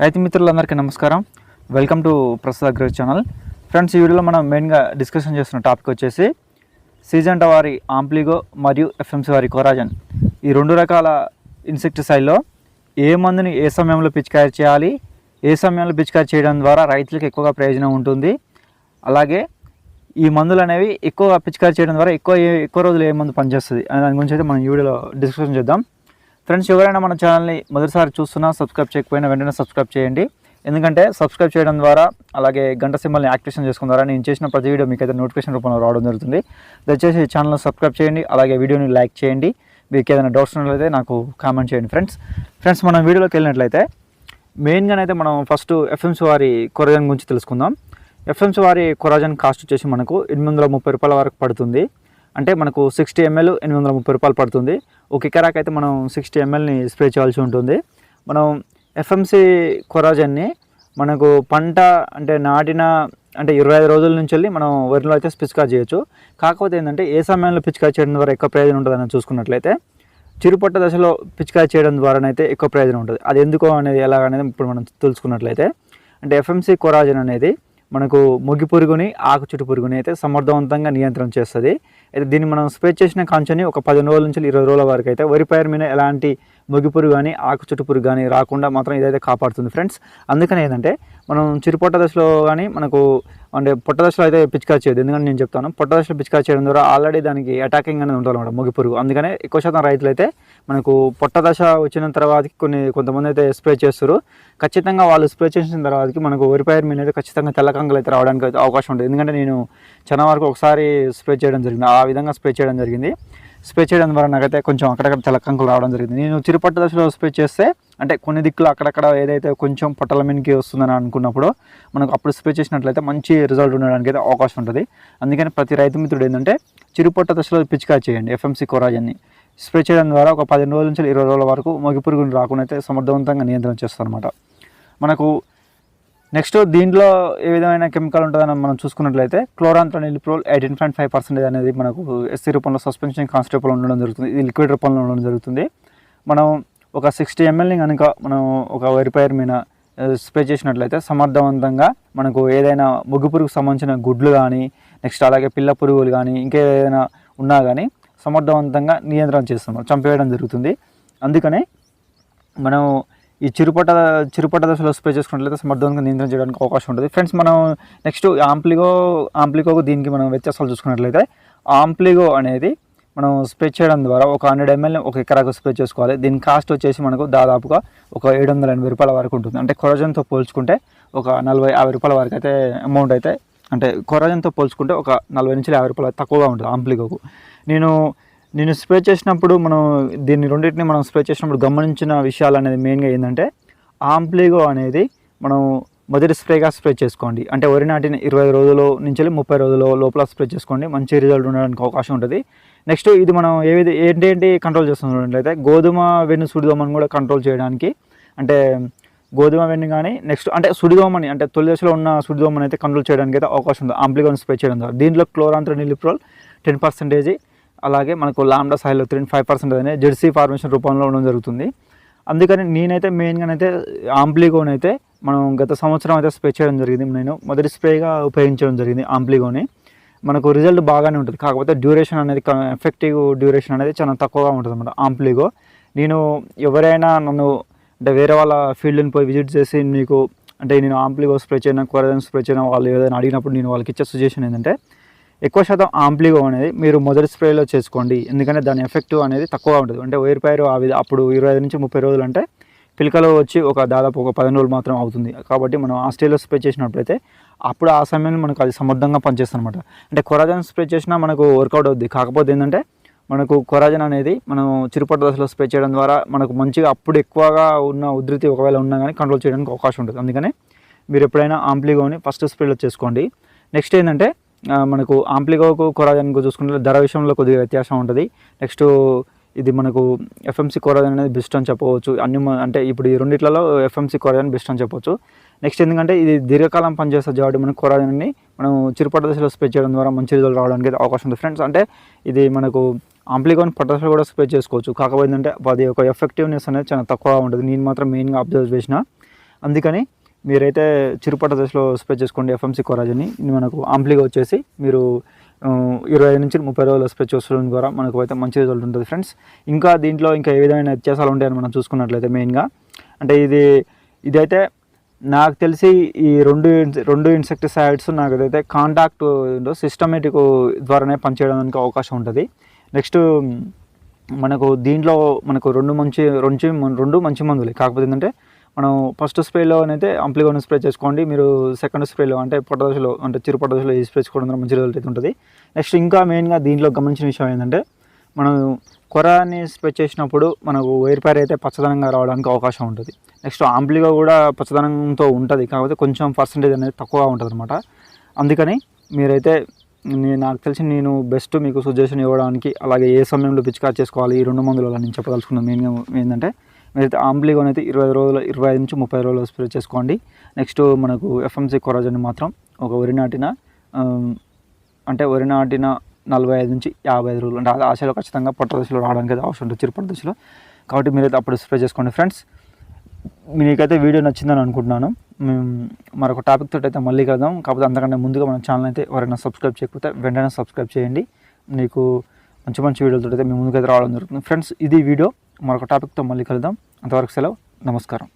రైతు మిత్రులందరికీ నమస్కారం. Welcome to Prasad agro channel. Friends ఈ వీడియోలో మనం మెయిన్గా డిస్కషన్ చేస్తున్న టాపిక్ వచ్చేసి సీజంట వారి ఆంప్లిగో మరియు ఎఫ్ఎంసి వారి కోరాజన్. ఈ రెండు రకాల ఇన్సెక్టిసైడ్లో ఏ మందుని ఏ సమయంలో పిచికారీ చేయాలి ఏ సమయంలో పిచికారీ చేయడం ద్వారా రైతులకు ఎక్కువగా ప్రయోజనం ఉంటుంది అలాగే ఈ మందులు అనేవి ఎక్కువ పిచికారీ చేయడం ద్వారా ఎక్కువ ఏ- ఎక్కువ రోజులు ఏ మందు పనిచేస్తుంది అనే దాని గురించి అయితే మనం ఈ వీడియోలో డిస్కషన్ చేద్దాం. ఫ్రెండ్స్ ఎవరైనా మన ఛానల్ని మొదటిసారి చూస్తున్నా సబ్స్క్రైబ్ చేయకపోయినా వెంటనే సబ్స్క్రైబ్ చేయండి. ఎందుకంటే సబ్స్క్రైబ్ చేయడం ద్వారా అలాగే గంట సింబల్ని యాక్టివేషన్ చేసుకున్న ద్వారా నేను చేసిన ప్రతి వీడియో మీకు అయితే నోటిఫికేషన్ రూపంలో రావడం జరుగుతుంది. దయచేసి ఛానల్ సబ్స్క్రైబ్ చేయండి అలాగే వీడియోని లైక్ చేయండి. మీకు ఏదైనా డౌట్స్ ఉన్నట్లయితే నాకు కామెంట్ చేయండి ఫ్రెండ్స్. ఫ్రెండ్స్ మనం వీడియోలోకి వెళ్ళినట్లయితే మెయిన్గానైతే మనం ఫస్ట్ ఎఫ్ఎంసీ వారి కొరజన్ గురించి తెలుసుకుందాం. ఎఫ్ఎంసీ వారి కొరాజన్ కాస్ట్ వచ్చేసి మనకు ఎనిమిది వందల ముప్పై రూపాయల వరకు పడుతుంది. అంటే మనకు సిక్స్టీ ఎంఎల్ ఎనిమిది వందల ముప్పై రూపాయలు పడుతుంది. ఒక ఎకరాకి అయితే మనం సిక్స్టీ ఎంఎల్ని స్ప్రే చేయాల్సి ఉంటుంది. మనం ఎఫ్ఎంసి కొరాజన్ని మనకు పంట అంటే నాటిన అంటే ఇరవై ఐదు రోజుల నుంచి వెళ్ళి మనం వరిలో అయితే పిచికా చేయొచ్చు. కాకపోతే ఏంటంటే ఏ సమయంలో పిచికా చేయడం ద్వారా ఎక్కువ ప్రయోజనం ఉంటుందని చూసుకున్నట్లయితే చిరుపట్ట దశలో పిచికారి చేయడం ద్వారానైతే ఎక్కువ ప్రయోజనం ఉంటుంది. అది ఎందుకో అనేది ఎలా అనేది ఇప్పుడు మనం తెలుసుకున్నట్లయితే అంటే ఎఫ్ఎంసి కొరాజన్ అనేది మనకు మొగి పురుగుని ఆకు చుట్టు పురుగుని అయితే సమర్థవంతంగా నియంత్రణ చేస్తుంది. అయితే దీన్ని మనం స్ప్రే చేసిన కాంచని ఒక పదిహేను రోజుల నుంచి ఇరవై రోజుల వరకు అయితే వరి పైరు మీద ఎలాంటి ముగిపురు పురుగు కానీ ఆకు చుట్టుపురు కానీ రాకుండా మాత్రం ఇదైతే కాపాడుతుంది ఫ్రెండ్స్. అందుకని ఏంటంటే మనం చిరుపొట్ట దశలో కానీ మనకు అంటే పొట్ట దశలో అయితే పిచికారి చేయదు ఎందుకంటే నేను చెప్తాను? పొట్ట దశలో పిచికారి చేయడం ద్వారా ఆల్రెడీ దానికి అటాకింగ్ అనేది ఉంటుంది అనమాట పురుగు. అందుకనే ఎక్కువ శాతం రైతులు అయితే మనకు పొట్ట దశ వచ్చిన తర్వాతకి కొన్ని కొంతమంది అయితే స్ప్రే చేస్తారు. ఖచ్చితంగా వాళ్ళు స్ప్రే చేసిన తర్వాతకి మనకు ఒరిపైర్ మీద అయితే ఖచ్చితంగా తెల్లకంగలు అయితే రావడానికి అయితే అవకాశం ఉంటుంది. ఎందుకంటే నేను చాలా వరకు ఒకసారి స్ప్రే చేయడం జరిగింది. ఆ విధంగా స్ప్రే చేయడం జరిగింది. స్ప్రే చేయడం ద్వారా నాకైతే కొంచెం అక్కడక్కడ తెల్లకంకులు రావడం జరిగింది. నేను చిరుపట్ట దశలో స్ప్రే చేస్తే అంటే కొన్ని దిక్కులు అక్కడక్కడ ఏదైతే కొంచెం పొట్టల మీదకి వస్తుందని అనుకున్నప్పుడు మనకు అప్పుడు స్ప్రే చేసినట్లయితే మంచి రిజల్ట్ ఉండడానికి అయితే అవకాశం ఉంటుంది. అందుకని ప్రతి రైతు మిత్రుడు ఏంటంటే చిరుపట్ట దశలో పిచికారి చేయండి ఎఫ్ఎంసి కోరాజన్ని. స్ప్రే చేయడం ద్వారా ఒక పదిహేను రోజుల నుంచి ఇరవై రోజుల వరకు మొగి పురుగులు రాకుండా అయితే సమర్థవంతంగా నియంత్రణ చేస్తారనమాట మనకు నెక్స్ట్ దీంట్లో ఏ విధమైన కెమికల్ ఉంటుందని మనం చూసుకున్నట్లయితే chlorantraniliprole eighteen point five percentage అనేది మనకు ఎస్సీ రూపంలో సస్పెన్షన్ కాన్స్టేబుల్ రూపంలో ఉండడం జరుగుతుంది ఇది లిక్విడ్ రూపంలో ఉండడం జరుగుతుంది. మనం ఒక సిక్స్టీ ఎంఎల్ని కనుక మనం ఒక వెరిపైర్ మీద స్ప్రే చేసినట్లయితే సమర్థవంతంగా మనకు ఏదైనా ముగ్గు పురుగుకు సంబంధించిన గుడ్లు కానీ నెక్స్ట్ అలాగే పిల్ల పురుగులు కానీ ఇంకేదైనా ఉన్నా కానీ సమర్థవంతంగా నియంత్రణ చేస్తున్నాం చంపేయడం జరుగుతుంది. అందుకనే మనం ఈ చిరుపట చిరుపట దశలో స్ప్రే చేసుకున్నట్లయితే సమర్థవంతంగా నియంత్రణ చేయడానికి అవకాశం ఉంటుంది. ఫ్రెండ్స్ మనం నెక్స్ట్ ఆంప్లిగో ఆంప్లిగోకు దీనికి మనం వ్యత్యాసాలు చూసుకున్నట్లయితే ఆంప్లిగో అనేది మనం స్ప్రే చేయడం ద్వారా ఒక హండ్రెడ్ ఎంఎల్ ఒక ఎకరాకు స్ప్రే చేసుకోవాలి. దీని కాస్ట్ వచ్చేసి మనకు దాదాపుగా ఒక ఏడు వందల ఎనభై రూపాయల వరకు ఉంటుంది. అంటే కొరజన్తో పోల్చుకుంటే ఒక నలభై యాభై రూపాయల వరకు అయితే అమౌంట్ అయితే అంటే కొరజన్తో పోల్చుకుంటే ఒక నలభై నుంచి యాభై రూపాయలు తక్కువగా ఉంటుంది ఆంప్లిగోకు నేను నేను స్ప్రే చేసినప్పుడు మనం దీన్ని రెండింటిని మనం స్ప్రే చేసినప్పుడు గమనించిన విషయాలు అనేది మెయిన్గా ఏంటంటే ఆంప్లిగో అనేది మనం మొదటి స్ప్రేగా స్ప్రే చేసుకోండి. అంటే వరి నాటిన ఇరవై రోజుల నుంచి ముప్పై రోజుల లోపల స్ప్రే చేసుకోండి. మంచి రిజల్ట్ ఉండడానికి అవకాశం ఉంటుంది. నెక్స్ట్ ఇది మనం ఏది ఏంటి ఏంటి కంట్రోల్ చేస్తున్నట్లయితే గోధుమ వెన్ను సుడిదోమని కూడా కంట్రోల్ చేయడానికి. అంటే గోధుమ వెన్ను కానీ నెక్స్ట్ అంటే సుడిదోమని అంటే తొలి దశలో ఉన్న సుడిదోమని అయితే కంట్రోల్ చేయడానికి అయితే అవకాశం ఉంది. ఆంప్లిగోని స్ప్రే చేయడం ద్వారా. దీంట్లో క్లోరాంత్ర నిలిప్రోల్ టెన్ పర్సెంటేజ్ అలాగే మనకు లాండా సాయిలో త్రీ ఫైవ్ పర్సెంట్ అనేది జెర్సీ ఫార్మేషన్ రూపంలో ఉండడం జరుగుతుంది. అందుకని నేనైతే మెయిన్గానైతే ఆంప్లిగోన్ అయితే మనం గత సంవత్సరం అయితే స్ప్రే చేయడం జరిగింది. నేను మొదటి స్ప్రేగా ఉపయోగించడం జరిగింది ఆంప్లిగోని. మనకు రిజల్ట్ బాగానే ఉంటుంది. కాకపోతే డ్యూరేషన్ అనేది ఎఫెక్టివ్ డ్యూరేషన్ అనేది చాలా తక్కువగా ఉంటుంది అనమాట ఆంప్లిగో. నేను ఎవరైనా నన్ను అంటే వేరే వాళ్ళ ఫీల్డ్ని పోయి విజిట్ చేసి మీకు అంటే నేను ఆంప్లిగో స్ప్రే చేయడం కొరజన్ స్ప్రే చేయడం వాళ్ళు ఏదైనా అడిగినప్పుడు నేను వాళ్ళకి ఇచ్చే సజెషన్ ఏంటంటే ఎక్కువ శాతం ఆంప్లిగో అనేది మీరు మొదటి స్ప్రేలో చేసుకోండి. ఎందుకంటే దాని ఎఫెక్టివ్ అనేది తక్కువగా ఉంటుంది. అంటే వేరు పైరు అవి అప్పుడు ఇరవై ఐదు నుంచి ముప్పై రోజులు అంటే పిలకలు వచ్చి ఒక దాదాపు ఒక పదిహేను రోజులు మాత్రం అవుతుంది. కాబట్టి మనం ఆ స్టేజ్లో స్ప్రే చేసినప్పుడైతే అప్పుడు ఆ సమయంలో మనకు అది సమర్థంగా పనిచేస్తుంది అనమాట అంటే కొరాజన్ స్ప్రే చేసినా మనకు వర్కౌట్ అవుద్ది. కాకపోతే ఏంటంటే మనకు కొరాజన్ అనేది మనం చిరుపట్ట దశలో స్ప్రే చేయడం ద్వారా మనకు మంచిగా అప్పుడు ఎక్కువగా ఉన్న ఉధృతి ఒకవేళ ఉన్నా కానీ కంట్రోల్ చేయడానికి అవకాశం ఉంటుంది. అందుకనే మీరు ఎప్పుడైనా ఆంప్లిగోని ఫస్ట్ స్ప్రేలో చేసుకోండి. నెక్స్ట్ ఏంటంటే మనకు ఆంప్లిగోకు కొరాజన్కు చూసుకుంటే ధర విషయంలో కొద్దిగా వ్యత్యాసం ఉంటుంది. నెక్స్ట్ ఇది మనకు ఎఫ్ఎంసి కొరాజన్ అనేది బెస్ట్ అని చెప్పవచ్చు. అన్ని అంటే ఇప్పుడు ఈ రెండిట్లలో ఎఫ్ఎంసి కొరాజన్ బెస్ట్ అని చెప్పవచ్చు. నెక్స్ట్ ఎందుకంటే ఇది దీర్ఘకాలం పనిచేస్తుంది కాబట్టి మనకు కొరాజన్ని మనం చిరుపట్ట దశలో స్ప్రే చేయడం ద్వారా మంచి రిజల్ట్ రావడానికి అవకాశం ఉంది. ఫ్రెండ్స్ అంటే ఇది మనకు ఆంప్లికాన్ పట్టసలు కూడా స్ప్రే చేసుకోవచ్చు. కాకపోతే ఏంటంటే అది ఒక ఎఫెక్టివ్నెస్ అనేది చాలా తక్కువగా ఉంటుంది. నేను మాత్రం మెయిన్గా అబ్జర్వ్ చేసిన. అందుకని మీరైతే చిరుపట్ట దశలో స్ప్రే చేసుకోండి ఎఫ్ఎంసి కొరాజని మనకు ఆంప్లిగా వచ్చేసి మీరు ఇరవై నుంచి ముప్పై రోజులు స్ప్రే వస్తుండడం ద్వారా మనకు అయితే మంచి రిజల్ట్ ఉంటుంది ఫ్రెండ్స్ ఇంకా దీంట్లో ఇంకా ఏ విధమైన వ్యత్యాసాలు ఉంటాయని మనం చూసుకున్నట్లయితే మెయిన్గా అంటే ఇది ఇదైతే నాకు తెలిసి ఈ రెండు రెండు ఇన్సెక్టిసైడ్స్ నాకు అయితే కాంటాక్ట్ సిస్టమేటిక్ ద్వారానే పనిచేయడానికి అవకాశం ఉంటుంది. నెక్స్ట్ మనకు దీంట్లో మనకు రెండు మంచి రెండు రెండు మంచి మందులే. కాకపోతే ఏంటంటే మనం ఫస్ట్ స్ప్రేలో అయితే అంప్లిగోన్ స్ప్రే చేసుకోండి. మీరు సెకండ్ స్ప్రేలో అంటే పొట్టదశలో అంటే చిరు పొట్టదశలో ఈ స్ప్రే చేసుకోవడం మంచి రిజల్ట్ అయితే ఉంటుంది. నెక్స్ట్ ఇంకా మెయిన్గా దీంట్లో గమనించిన విషయం ఏంటంటే మనం కొరాన్ని స్ప్రే చేసినప్పుడు మనకు వైర్ పైర్ అయితే పచ్చదనంగా రావడానికి అవకాశం ఉంటుంది. నెక్స్ట్ ఆంప్లిగా కూడా పచ్చదనంతో ఉంటుంది. కాకపోతే కొంచెం పర్సంటేజ్ అనేది తక్కువగా ఉంటుంది అనమాట అందుకని మీరైతే నేను నాకు తెలిసి నేను బెస్ట్ మీకు సజెషన్ ఇవ్వడానికి అలాగే ఏ సమయంలో పిచికారి చేసుకోవాలి ఈ రెండు మందులు అలా నేను చెప్పదలుచుకున్నాను మెయిన్గా ఏంటంటే మీరైతే ఆంబ్లీగోన్ అయితే ఇరవై ఐదు ఇరవై ఐదు నుంచి ముప్పై రోజులు స్ప్రే చేసుకోండి. నెక్స్ట్ మనకు ఎఫ్ఎంసీ కొరాజన్ మాత్రం ఒక వరి నాటిన అంటే వరి నాటిన నలభై ఐదు నుంచి యాభై ఐదు రోజులు అంటే ఆ ఆశలో ఖచ్చితంగా పొట్ట దశలో రావడానికి అయితే అవసరం ఉంటుంది చిరుపట్ట దశలో. కాబట్టి మీరైతే అప్పుడు స్ప్రే చేసుకోండి ఫ్రెండ్స్ మీకైతే వీడియో నచ్చిందని అనుకుంటున్నాను. మేము మరొక టాపిక్ తోటి అయితే మళ్ళీ కలుద్దాం. కాకపోతే అంతకంటే ముందుగా మన ఛానల్ అయితే ఎవరైనా సబ్స్క్రైబ్ చేయకపోతే వెంటనే సబ్స్క్రైబ్ చేయండి. మీకు మంచి మంచి వీడియోలతో అయితే మీ ముందుకైతే రావడం జరుగుతుంది. ఫ్రెండ్స్ ఇది వీడియో. మరొక టాపిక్తో మళ్ళీ కలుద్దాం. అంతవరకు సెలవు. నమస్కారం.